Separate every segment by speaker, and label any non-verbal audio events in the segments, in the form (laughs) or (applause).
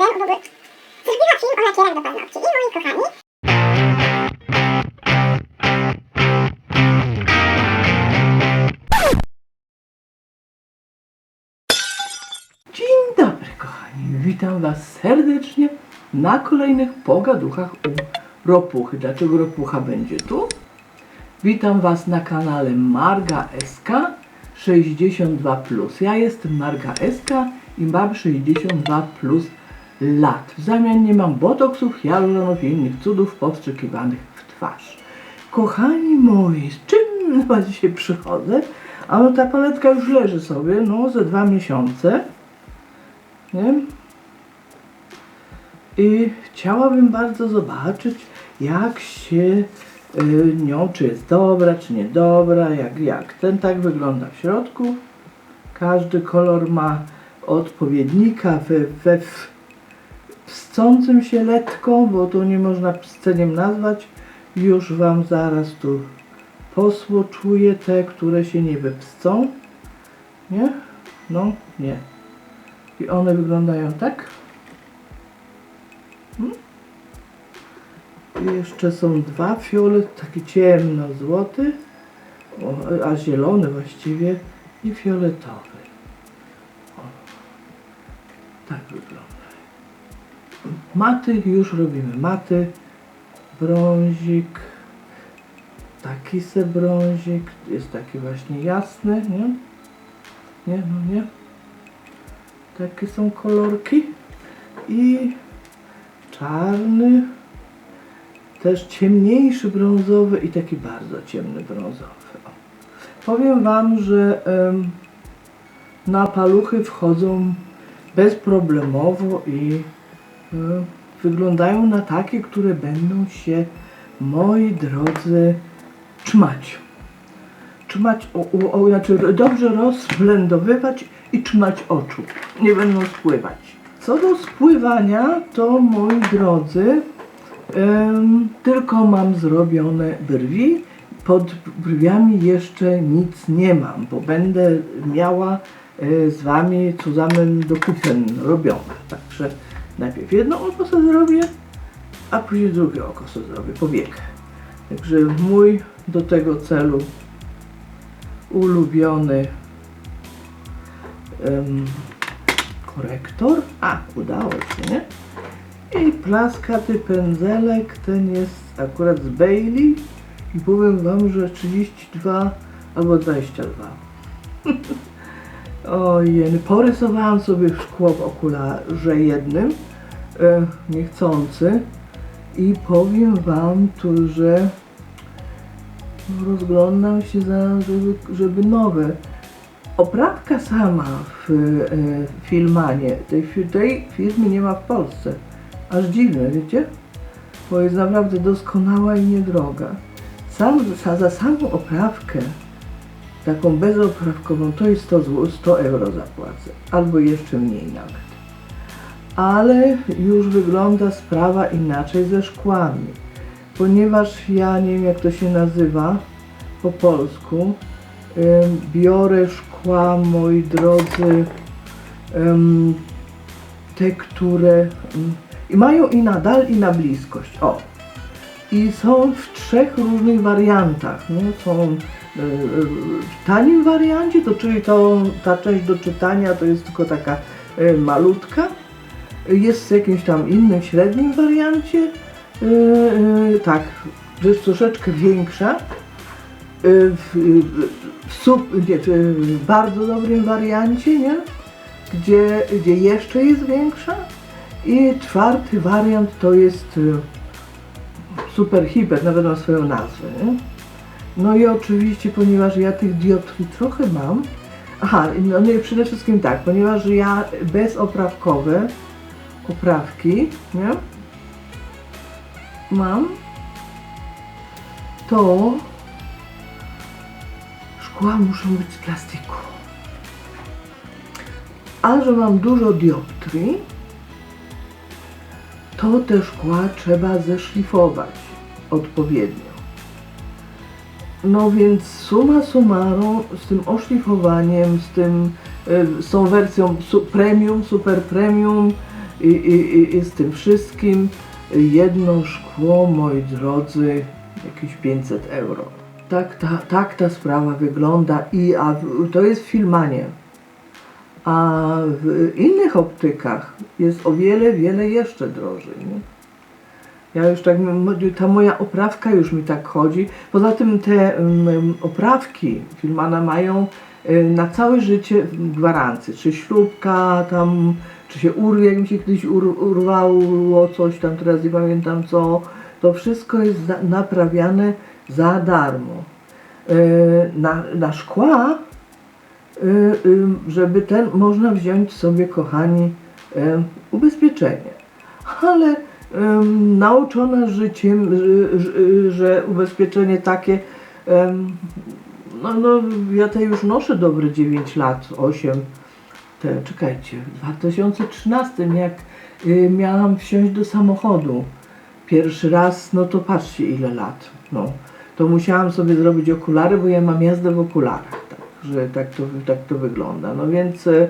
Speaker 1: Zwykle byłby... Zrobiła film o lakierach do. I moi kochani,
Speaker 2: Dzień dobry, kochani. Witam Was serdecznie na kolejnych pogaduchach u Ropuchy. Dlaczego Ropucha będzie tu? Witam Was na kanale Marga SK 62. Ja jestem Marga SK i mam 62 plus lat. W zamian nie mam botoksów, hialuronów i innych cudów powstrzykiwanych w twarz. Kochani moi, z czym Was dzisiaj przychodzę? A no ta paletka już leży sobie, no ze dwa miesiące. Nie? I chciałabym bardzo zobaczyć, jak się y, nią, czy jest dobra, czy niedobra, jak, jak. Ten tak wygląda w środku. Każdy kolor ma odpowiednika we, we w pscącym się letką, bo to nie można psceniem nazwać. Już Wam zaraz tu posłoczuję te, które się nie wypscą. Nie? No, nie. I one wyglądają tak. Hmm? I jeszcze są dwa fiolet, taki ciemno-złoty, a zielony właściwie i fioletowy. O, tak wygląda. Maty już robimy. Maty, brązik, taki se brązik, jest taki właśnie jasny, nie? Nie, no nie. Takie są kolorki. I czarny, też ciemniejszy brązowy i taki bardzo ciemny brązowy. O. Powiem Wam, że em, na paluchy wchodzą bezproblemowo i wyglądają na takie, które będą się, moi drodzy, trzymać. Trzymać, o, o, znaczy dobrze rozblendowywać i trzymać oczu. Nie będą spływać. Co do spływania, to moi drodzy, em, tylko mam zrobione brwi. Pod brwiami jeszcze nic nie mam, bo będę miała e, z wami zusammen dokuchen robione. Także najpierw jedno oko sobie zrobię, a później drugie oko sobie zrobię, powiekę. Także mój do tego celu ulubiony em, korektor. A, udało się, nie? I plaskaty pędzelek, ten jest akurat z Bailey i powiem wam, że 32 albo 22. (laughs) Ojej, porysowałam sobie szkło w okularze jednym, e, niechcący i powiem wam tu, że rozglądam się za, żeby, żeby nowe. Oprawka sama w e, Filmanie, tej, tej firmy nie ma w Polsce. Aż dziwne, wiecie? Bo jest naprawdę doskonała i niedroga. Sam, za, za samą oprawkę, taką bezoprawkową, to jest 100, zł, 100 euro zapłacę. Albo jeszcze mniej nawet. Ale już wygląda sprawa inaczej ze szkłami. Ponieważ ja nie wiem jak to się nazywa po polsku, biorę szkła, moi drodzy, te, które i mają i na dal, i na bliskość. O! I są w trzech różnych wariantach. Nie? Są y, w tanim wariancie, to czyli to, ta część do czytania to jest tylko taka y, malutka. Jest w jakimś tam innym średnim wariancie. Y, y, tak, to jest troszeczkę większa. Y, w, w, sup, nie, w bardzo dobrym wariancie, nie? Gdzie, gdzie jeszcze jest większa. I czwarty wariant to jest super hiper, nawet ma swoją nazwę. Nie? No i oczywiście, ponieważ ja tych dioptrii trochę mam, aha, no, no i przede wszystkim tak, ponieważ ja bezoprawkowe oprawki, nie? Mam, to szkła muszą być z plastiku. A że mam dużo dioptrii, to te szkła trzeba zeszlifować odpowiednio. No więc suma summarum z tym oszlifowaniem, z tym, y, z tą wersją premium, super premium I, i, i, z tym wszystkim jedno szkło, moi drodzy, jakieś 500 euro. Tak ta, tak ta sprawa wygląda i a to jest Filmanie. A w innych optykach jest o wiele, wiele jeszcze drożej. Nie? Ja już tak, ta moja oprawka już mi tak chodzi. Poza tym te mm, oprawki Filmana mają y, na całe życie gwarancję. Czy śrubka tam, czy się urwie, jak mi się kiedyś ur, urwało coś tam, teraz nie pamiętam co. To wszystko jest za, naprawiane za darmo. Y, na, na szkła, y, żeby ten, można wziąć sobie, kochani, y, ubezpieczenie. Ale nauczona życiem, że, że, ubezpieczenie takie, no, no ja te już noszę dobre 9 lat, 8, te, czekajcie, w 2013 jak y, miałam wsiąść do samochodu pierwszy raz, no to patrzcie ile lat, no. To musiałam sobie zrobić okulary, bo ja mam jazdę w okularach, tak, że tak to, tak to wygląda. No więc e,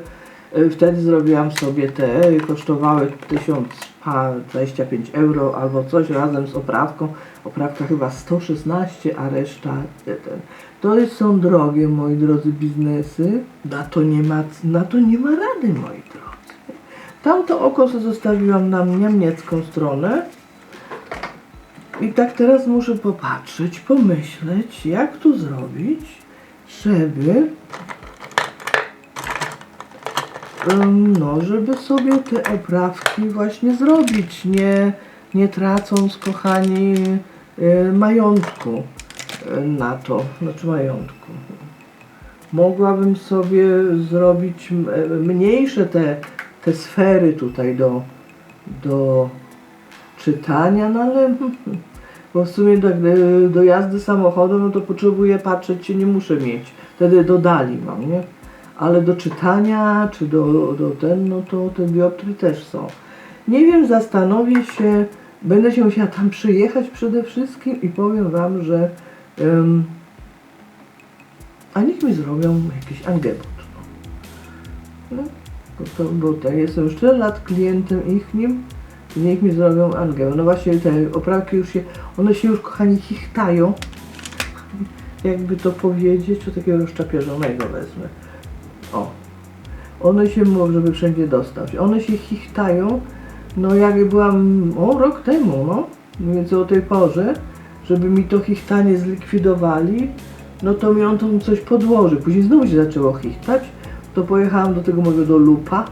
Speaker 2: e, wtedy zrobiłam sobie te, kosztowały 1025 euro albo coś razem z oprawką. Oprawka chyba 116, a reszta e, ten. To są drogie, moi drodzy, biznesy. Na to nie ma, na to nie ma rady, moi drodzy. Tamto oko zostawiłam na niemiecką stronę. I tak teraz muszę popatrzeć, pomyśleć, jak tu zrobić, żeby no, żeby sobie te oprawki właśnie zrobić, nie, nie tracąc, kochani, e, majątku na to, znaczy majątku. Mogłabym sobie zrobić e, mniejsze te, te sfery tutaj do, do czytania, no ale (laughs) bo w sumie do, do jazdy samochodem, no to potrzebuję patrzeć, się nie muszę mieć. Wtedy dodali mam, nie? Ale do czytania, czy do, do ten, no to te dioptry też są. Nie wiem, zastanowię się, będę się musiała tam przyjechać przede wszystkim i powiem wam, że em, a niech mi zrobią jakiś angebot. No. No, bo, to, bo to jestem już tyle lat klientem ich nim, niech mi zrobią angeł. No właśnie te oprawki już się, one się już kochani chichtają. Jakby to powiedzieć, to takiego rozczapierzonego wezmę. O. One się, mo- żeby wszędzie dostać. One się chichtają, no jak byłam, o rok temu, no. Mniej o tej porze, żeby mi to chichtanie zlikwidowali, no to mi on tam coś podłoży. Później znowu się zaczęło chichtać, to pojechałam do tego mojego do lupa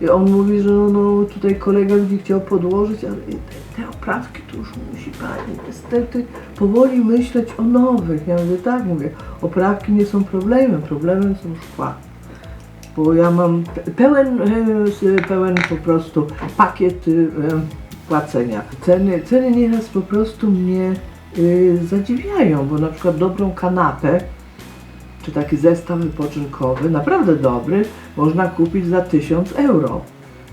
Speaker 2: i on mówi, że no, no tutaj kolega będzie chciał podłożyć, ale te, te oprawki to już musi pani niestety powoli myśleć o nowych. Ja mówię, tak, mówię, oprawki nie są problemem, problemem są szkła. Bo ja mam pe- pełen, e, pełen po prostu pakiet e, płacenia. Ceny, ceny nieraz po prostu mnie zadziwiają, bo na przykład dobrą kanapę czy taki zestaw wypoczynkowy, naprawdę dobry, można kupić za 1000 euro,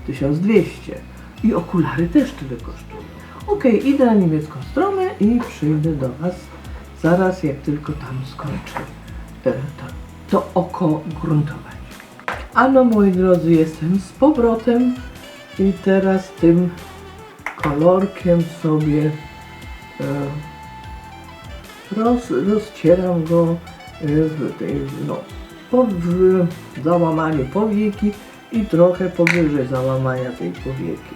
Speaker 2: 1200. I okulary też tyle kosztują. Ok, idę na niemiecką stronę i przyjdę do Was zaraz, jak tylko tam skończę e, to, to oko gruntować. Ano, moi drodzy, jestem z powrotem i teraz tym kolorkiem sobie e, roz, rozcieram go y, w tej, no, po, w załamaniu powieki i trochę powyżej załamania tej powieki.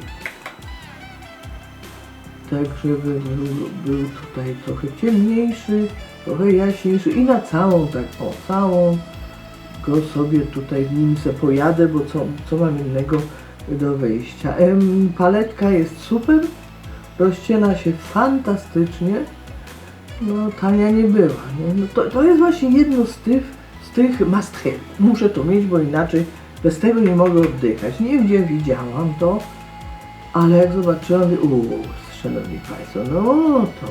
Speaker 2: Tak, żeby był, był tutaj trochę ciemniejszy, trochę jaśniejszy i na całą, tak o, całą go sobie tutaj nim se pojadę, bo co, co mam innego do wyjścia. Em, paletka jest super, rozciena się fantastycznie, no tania nie była, nie? No to, to jest właśnie jedno z tych, z tych must have. Muszę to mieć, bo inaczej bez tego nie mogę oddychać. Nie wiem gdzie widziałam to, ale jak zobaczyłam, uuu, szanowni Państwo, no to,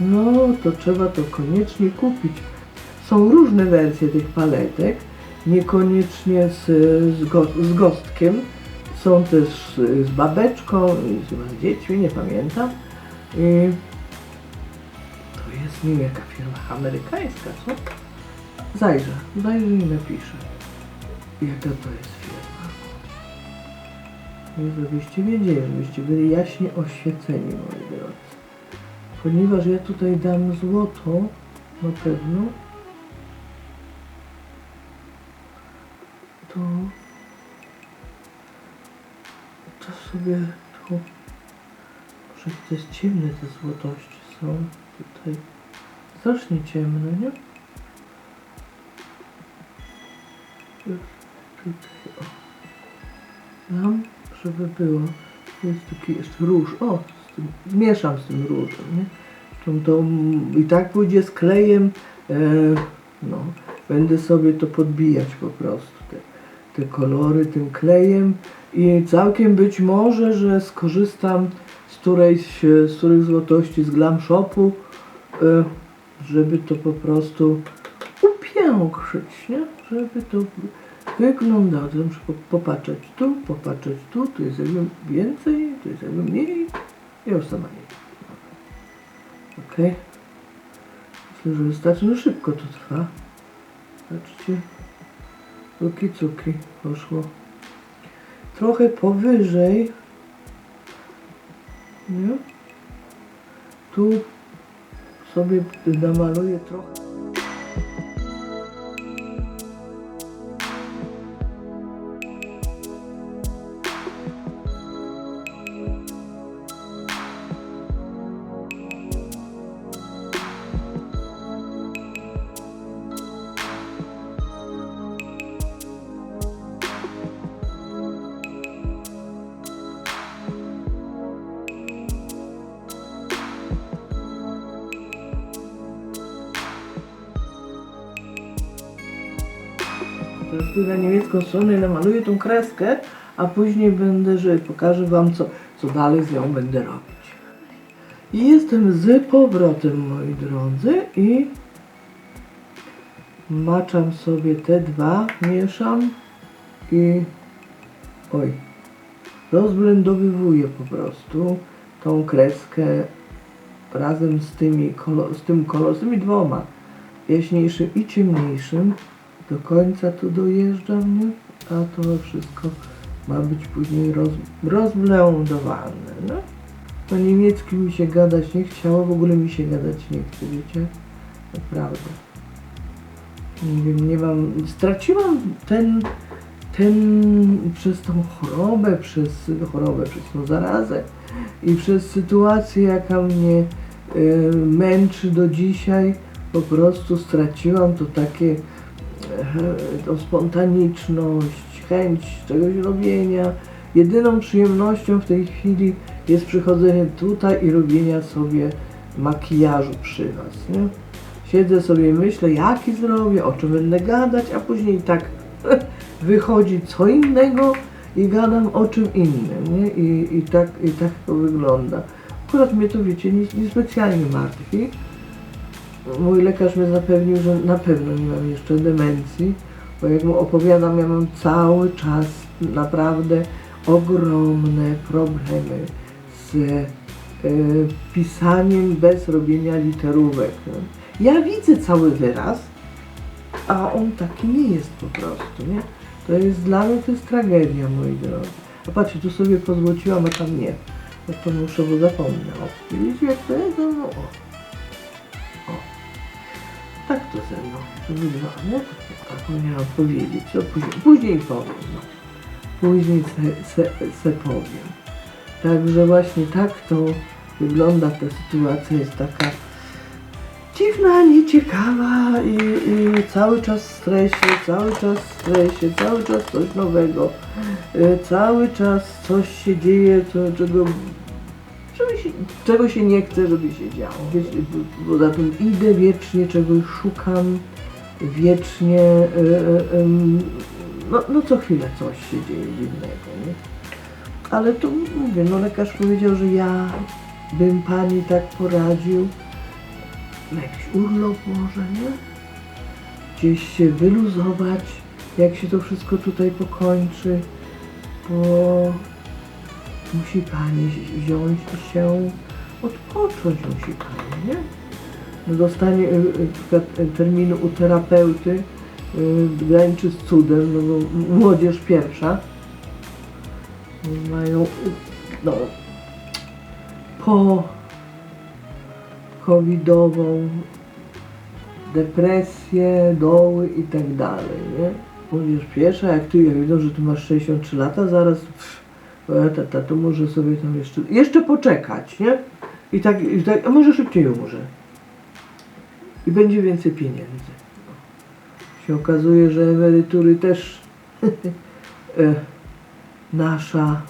Speaker 2: no to trzeba to koniecznie kupić. Są różne wersje tych paletek, niekoniecznie z, z, go, z gostkiem. Są też z, babeczką, i z dziećmi, nie pamiętam. I jest, wiem jaka firma, amerykańska, co? Zajrzę, zajrzę i napiszę. Jaka to jest firma. Nie, żebyście wiedzieli, żebyście byli jaśnie oświeceni, moi drodzy. Ponieważ ja tutaj dam złoto, na pewno, to, to sobie tu, może to jest ciemne te złotości są tutaj, strasznie ciemne, nie? Już tutaj, o. Dam, żeby było. Jest taki jeszcze róż, o, z tym, zmieszam z tym różem, nie? Mm, i tak pójdzie z klejem, e, no, będę sobie to podbijać po prostu, te, te kolory tym klejem i całkiem być może, że skorzystam z którejś, z których złotości z Glam Shopu, e, żeby to po prostu upiększyć, nie? Żeby to wyglądało, to muszę po- popatrzeć tu, popatrzeć tu, tu jest jakby więcej, tu jest jakby mniej i już sama nie. Okej. Myślę, że wystarczy. No szybko to trwa. Patrzcie. Luki cuki poszło. Trochę powyżej. Nie? Tu sobie namaluję trochę. Na niemiecką stronę i namaluję tą kreskę, a później będę, że pokażę wam co, co dalej z nią będę robić. I jestem z powrotem moi drodzy i maczam sobie te dwa, mieszam i oj, rozblendowywuję po prostu tą kreskę razem z tymi kolor, z tym kolor, z tymi dwoma jaśniejszym i ciemniejszym do końca tu dojeżdżam, nie? a to wszystko ma być później roz. No? Po niemiecku mi się gadać nie chciało, w ogóle mi się gadać nie chce, wiecie? Naprawdę. Nie wiem, nie mam, straciłam ten, ten, przez tą chorobę, przez chorobę, przez tą zarazę i przez sytuację, jaka mnie y, męczy do dzisiaj, po prostu straciłam to takie e, tą spontaniczność, chęć czegoś robienia. Jedyną przyjemnością w tej chwili jest przychodzenie tutaj i robienia sobie makijażu przy Was, nie? Siedzę sobie, myślę, jaki zrobię, o czym będę gadać, a później tak (laughs) wychodzi co innego i gadam o czym innym, nie? I, i, tak, i tak to wygląda. Akurat mnie to, wiecie, nie, nie specjalnie martwi. Mój lekarz mnie zapewnił, że na pewno nie mam jeszcze demencji, bo jak mu opowiadam, ja mam cały czas naprawdę ogromne problemy z e, pisaniem bez robienia literówek. Ja widzę cały wyraz, a on taki nie jest po prostu, nie? To jest dla mnie to jest tragedia, moi drodzy. A patrzcie, tu sobie pozłociłam, a tam nie. No to muszę, bo zapomnę. O, widzicie jak to jest? No, no. Tak to ze mną wygląda, nie? Tak powinnam powiedzieć, co później, później powiem, no. Później se, se, se powiem. Także właśnie tak to wygląda, ta sytuacja jest taka dziwna, nieciekawa i, i cały czas w stresie, cały czas w stresie, cały czas coś nowego, y, cały czas coś się dzieje, co, czego, się, czego się nie chce, żeby się działo. Po- poza tym idę wiecznie, czegoś szukam, wiecznie, y, ym, no, no co chwilę coś się dzieje dziwnego, nie? Ale tu mówię, no lekarz powiedział, że ja bym pani tak poradził, na jakiś urlop może, nie? Gdzieś się wyluzować, jak się to wszystko tutaj pokończy, bo musi pani wziąć się odpocząć musi pani, nie? Dostanie y, y, y, terminu u terapeuty, graniczy z cudem, no bo młodzież pierwsza, mają no, po covidową depresję, doły i tak dalej, nie? Mówisz piesza, jak ty, ja widzę, że ty masz 63 lata, zaraz pff, tata, to może sobie tam jeszcze, jeszcze poczekać, nie? I tak, i tak, a może szybciej umrze. I będzie więcej pieniędzy. Się okazuje, że emerytury też (laughs) e, nasza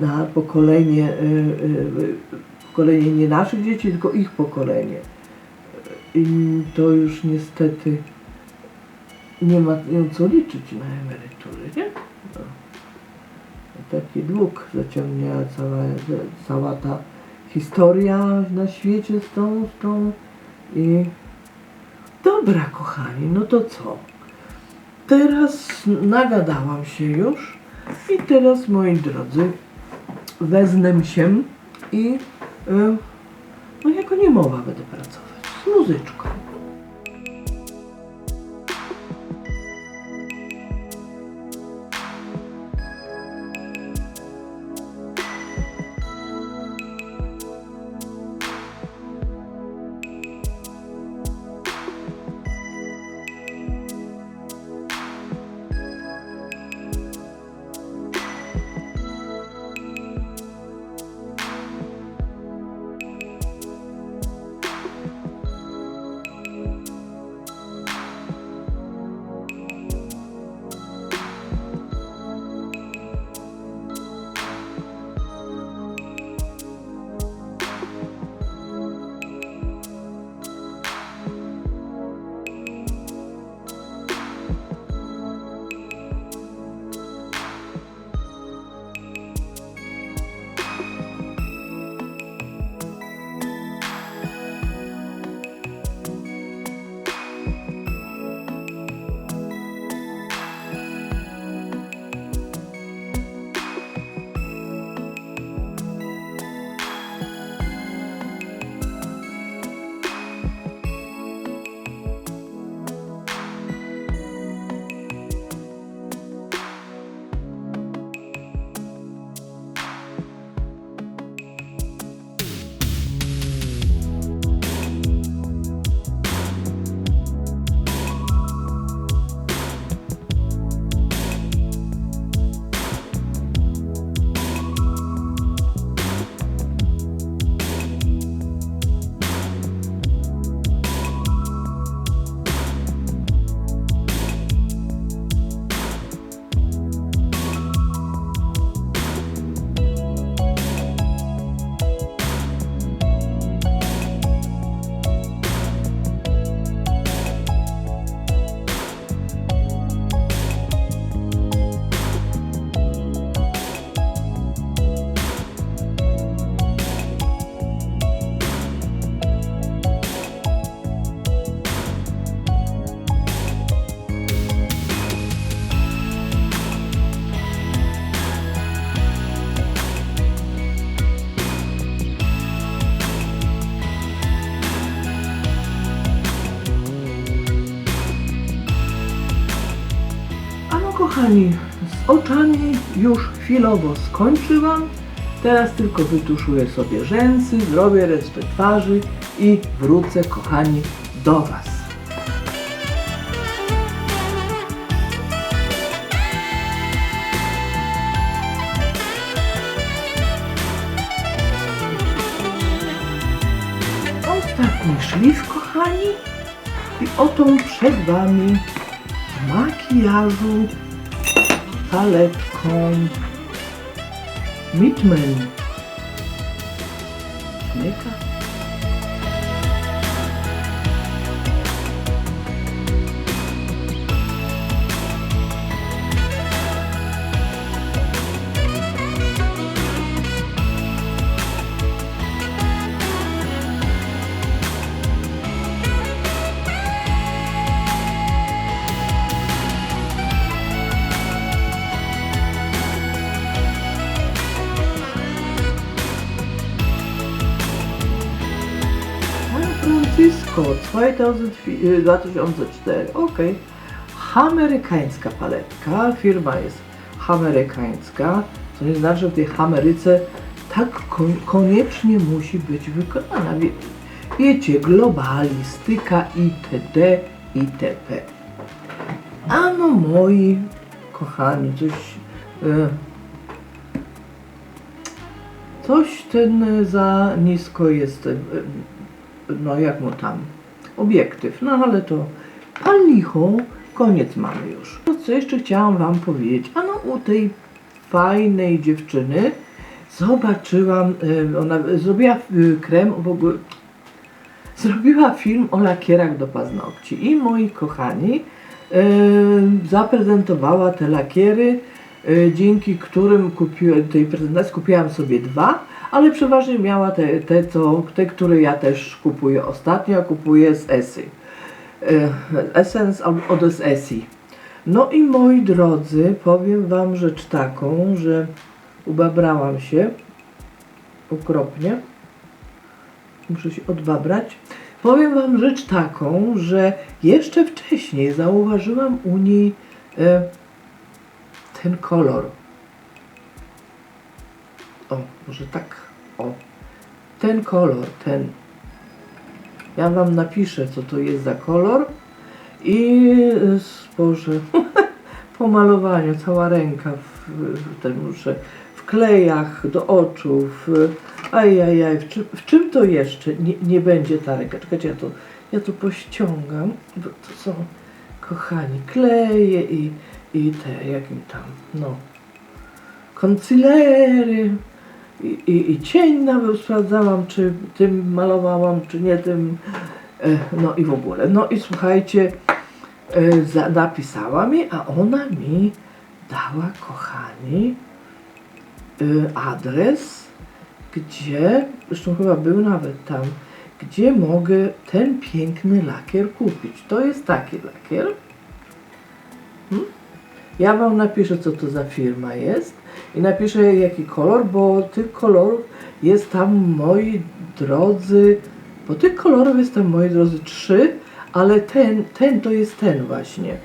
Speaker 2: na pokolenie, e, e, pokolenie nie naszych dzieci, tylko ich pokolenie. I to już niestety nie ma co liczyć na emerytury, nie? No. Taki dług zaciągnięła cała, cała ta historia na świecie z tą, z tą i dobra kochani, no to co? Teraz nagadałam się już i teraz moi drodzy wezmę się i y, no jako niemowa będę pracować z muzyczką. Chwilowo skończyłam. Teraz tylko wytuszuję sobie rzęsy, zrobię resztę twarzy i wrócę, kochani, do Was. Ostatni szlif, kochani. I oto przed Wami w makijażu paletką від мене. Клика. Francisco 2004, 2004. ok. Amerykańska paletka. Firma jest amerykańska, co nie znaczy, że w tej Ameryce tak kon- koniecznie musi być wykonana. Wie, wiecie, globalistyka itd. itp. A no moi kochani, coś... E, coś ten za nisko jest, e, no jak mu tam, obiektyw, no ale to pan licho, koniec mamy już. No co jeszcze chciałam wam powiedzieć, a no u tej fajnej dziewczyny zobaczyłam, e, ona zrobiła e, krem, w ogóle zrobiła film o lakierach do paznokci. I moi kochani e, zaprezentowała te lakiery, dzięki którym kupiłem, tej prezentacji kupiłam sobie dwa, ale przeważnie miała te, te, co, te które ja też kupuję ostatnio, kupuję z Esy. E, Essence od- Esy. No i moi drodzy, powiem wam rzecz taką, że ubabrałam się okropnie. Muszę się odbabrać. Powiem wam rzecz taką, że jeszcze wcześniej zauważyłam u niej e, ten kolor. O, może tak. O. Ten kolor, ten. Ja wam napiszę, co to jest za kolor. I Boże, (laughs) po malowaniu cała ręka w, w tym muszę w klejach do oczu, w, ajajaj, w w czym to jeszcze nie, nie będzie ta ręka? Czekajcie, ja to, ja to pościągam, bo to są, kochani, kleje i, i te, jakim tam, no, koncylery i, i, cień nawet sprawdzałam, czy tym malowałam, czy nie tym, e, no i w ogóle. No i słuchajcie, e, napisała mi, a ona mi dała, kochani, e, adres, gdzie, zresztą chyba był nawet tam, gdzie mogę ten piękny lakier kupić. To jest taki lakier. Hmm? Ja Wam napiszę, co to za firma jest i napiszę, jaki kolor, bo tych kolorów jest tam, moi drodzy, bo tych kolorów jest tam, moi drodzy, trzy, ale ten, ten to jest ten właśnie.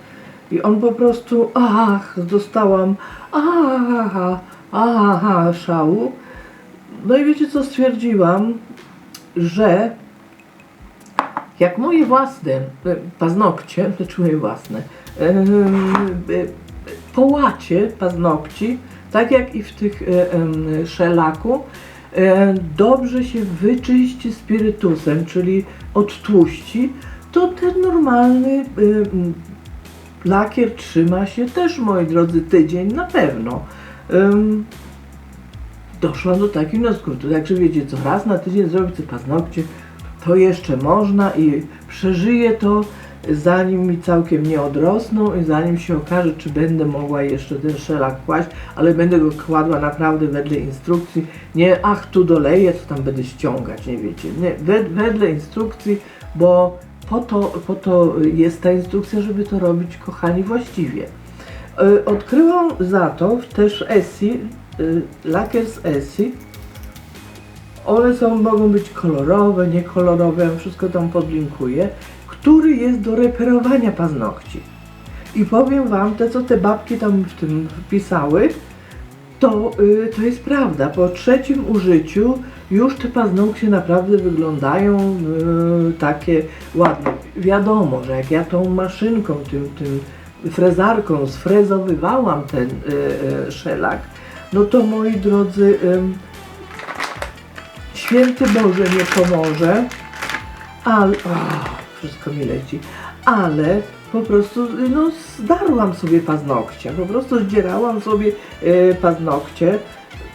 Speaker 2: I on po prostu, ach, dostałam, aha, aha, szału. No i wiecie co stwierdziłam? Że jak moje własne e, paznokcie, znaczy moje własne, em, e, połacie paznokci, tak jak i w tych e, szelaku, e, dobrze się wyczyści spirytusem, czyli odtłuści, to ten normalny e, lakier trzyma się też, moi drodzy, tydzień na pewno. Doszłam do takiego wniosku, to także wiecie, co raz na tydzień zrobić te paznokcie, to jeszcze można i przeżyję to, zanim mi całkiem nie odrosną i zanim się okaże, czy będę mogła jeszcze ten szelak kłaść, ale będę go kładła naprawdę wedle instrukcji. Nie, ach, tu doleję, to tam będę ściągać, nie wiecie. Nie, wed, wedle instrukcji, bo po to, po to jest ta instrukcja, żeby to robić, kochani, właściwie. Y, Odkryłam za to też Essie, y, lakier z Essie. One są, mogą być kolorowe, niekolorowe, ja wszystko tam podlinkuję, który jest do reperowania paznokci. I powiem wam, te co te babki tam w tym wpisały, to, y, to jest prawda. Po trzecim użyciu już te paznokcie naprawdę wyglądają y, takie ładne. Wiadomo, że jak ja tą maszynką, tym, tym frezarką sfrezowywałam ten y, y, szelak, no to moi drodzy, ym, święty Boże nie pomoże, ale, o, wszystko mi leci, ale po prostu no, zdarłam sobie paznokcie, po prostu zdzierałam sobie e, paznokcie,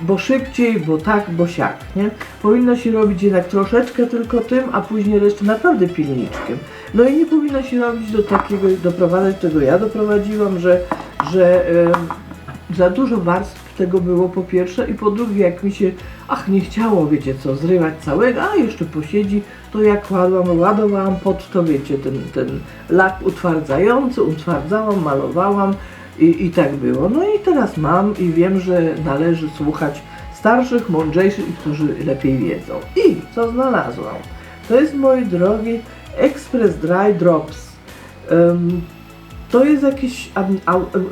Speaker 2: bo szybciej, bo tak, bo siak, nie? Powinno się robić jednak troszeczkę tylko tym, a później resztę naprawdę pilniczkiem. No i nie powinno się robić do takiego, doprowadzać do tego ja doprowadziłam, że, że za dużo warstw tego było po pierwsze i po drugie jak mi się, ach nie chciało, wiecie co, zrywać całego, a jeszcze posiedzi, to ja kładłam, ładowałam pod to, wiecie, ten, ten lak utwardzający, utwardzałam, malowałam i, i tak było. No i teraz mam i wiem, że należy słuchać starszych, mądrzejszych, którzy lepiej wiedzą. I co znalazłam? To jest, moi drogi, Express Dry Drops. Em, to jest jakiś am, au, em,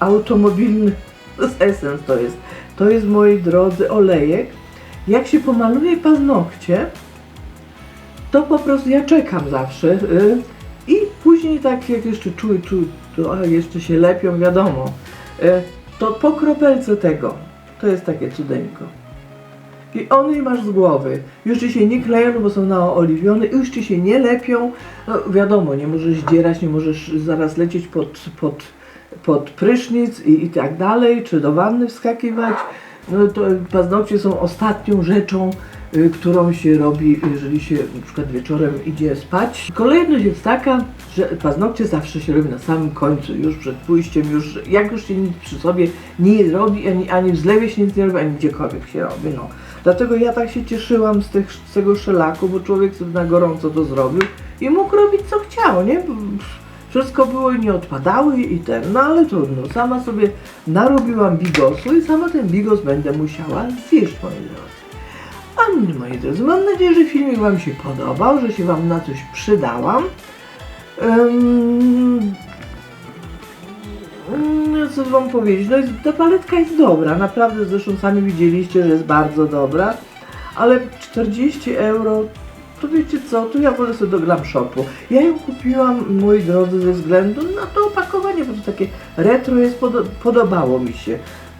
Speaker 2: automobilny (laughs) Essence to jest. To jest, moi drodzy, olejek. Jak się pomaluje paznokcie, to po prostu ja czekam zawsze y, i później tak jak jeszcze czuję, czuję to jeszcze się lepią, wiadomo, y, to po kropelce tego, to jest takie cudeńko. I one masz z głowy. Już ci się nie kleją, bo są naoliwione, już ci się nie lepią. No, wiadomo, nie możesz zdzierać, nie możesz zaraz lecieć pod, pod, pod prysznic i, i tak dalej, czy do wanny wskakiwać. No to paznokcie są ostatnią rzeczą, y, którą się robi, jeżeli się na przykład wieczorem idzie spać. Kolejność jest taka, że paznokcie zawsze się robi na samym końcu, już przed pójściem, już jak już się nic przy sobie nie robi, ani, ani w zlewie się nic nie robi, ani gdziekolwiek się robi. No. Dlatego ja tak się cieszyłam z, tych, z tego szelaku, bo człowiek sobie na gorąco to zrobił i mógł robić co chciał, nie? Wszystko było i nie odpadały i ten, no ale trudno. Sama sobie narobiłam bigosu i sama ten bigos będę musiała zjeść, moi drodzy. A moi drodzy, mam nadzieję, że filmik Wam się podobał, że się Wam na coś przydałam. No co wam powiedzieć, no jest, ta paletka jest dobra, naprawdę zresztą sami widzieliście, że jest bardzo dobra, ale 40 euro, to wiecie co, to ja wolę sobie do Glam Shopu. Ja ją kupiłam, moi drodzy, ze względu na to opakowanie, bo to takie retro jest, podo- podobało mi się.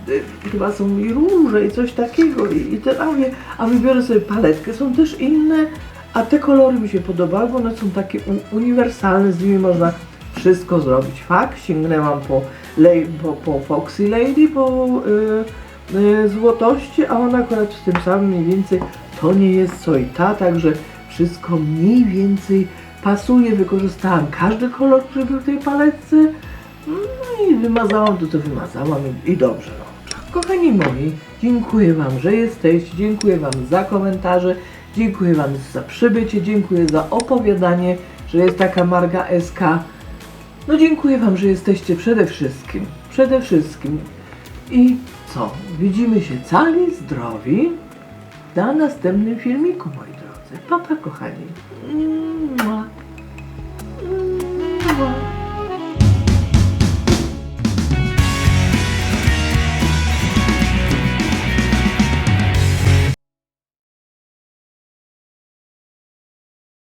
Speaker 2: Y, Chyba są i róże i coś takiego i, i te, a, mówię, a wybiorę sobie paletkę, są też inne, a te kolory mi się podobały, bo one są takie uniwersalne, z nimi można wszystko zrobić. Fakt, sięgnęłam po, po, po Foxy Lady, po y, y, złotości, a ona akurat w tym samym mniej więcej to nie jest co i ta, także wszystko mniej więcej pasuje. Wykorzystałam każdy kolor, który był w tej paletce. No i wymazałam to, co wymazałam i, i dobrze. No. Kochani moi, dziękuję Wam, że jesteście, dziękuję Wam za komentarze, dziękuję Wam za przybycie, dziękuję za opowiadanie, że jest taka Marga SK. No dziękuję Wam, że jesteście przede wszystkim, przede wszystkim. I co? Widzimy się cali, zdrowi na następnym filmiku, moi drodzy. Papa, kochani.